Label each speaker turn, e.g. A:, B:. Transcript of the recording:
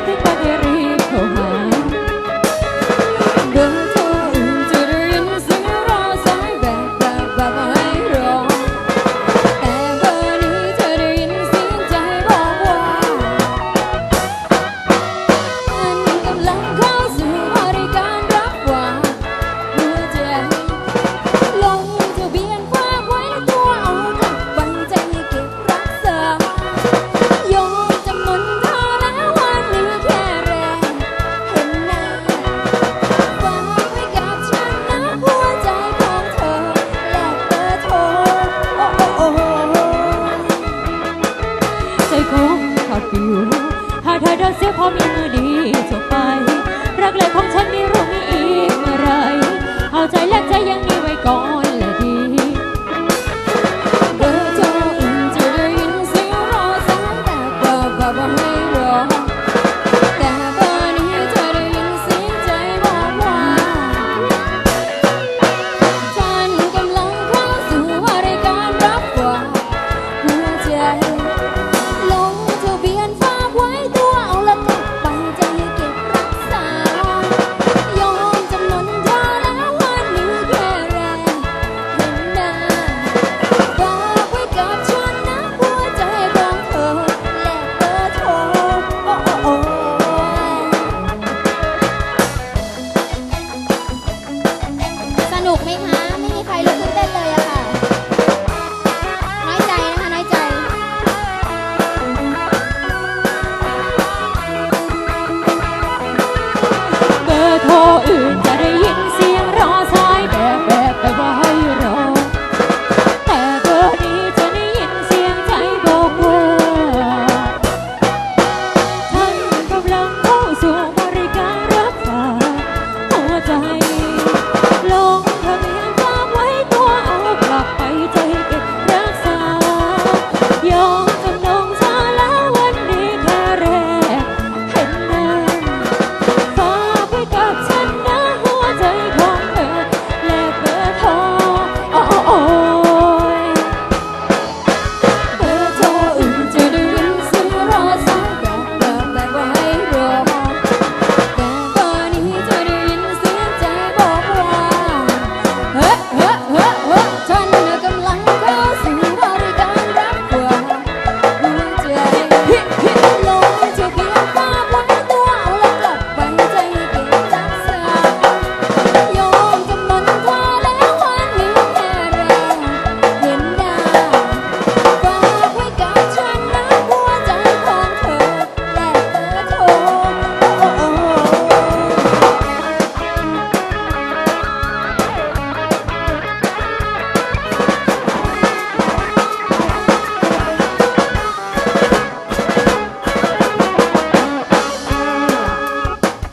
A: la mitad de ถ้าเธอเดินเสียพอมีมือดีจบไป รักเลยของฉันมีรู้มีอีกเมื่อไร เอาใจและใจยังมีไว้ก่อนและดี
B: เบอร์โทรอื่นจะได้ยินเสียงรอสังแต่กว่าบ่ให้รอ ไหมค
C: ะ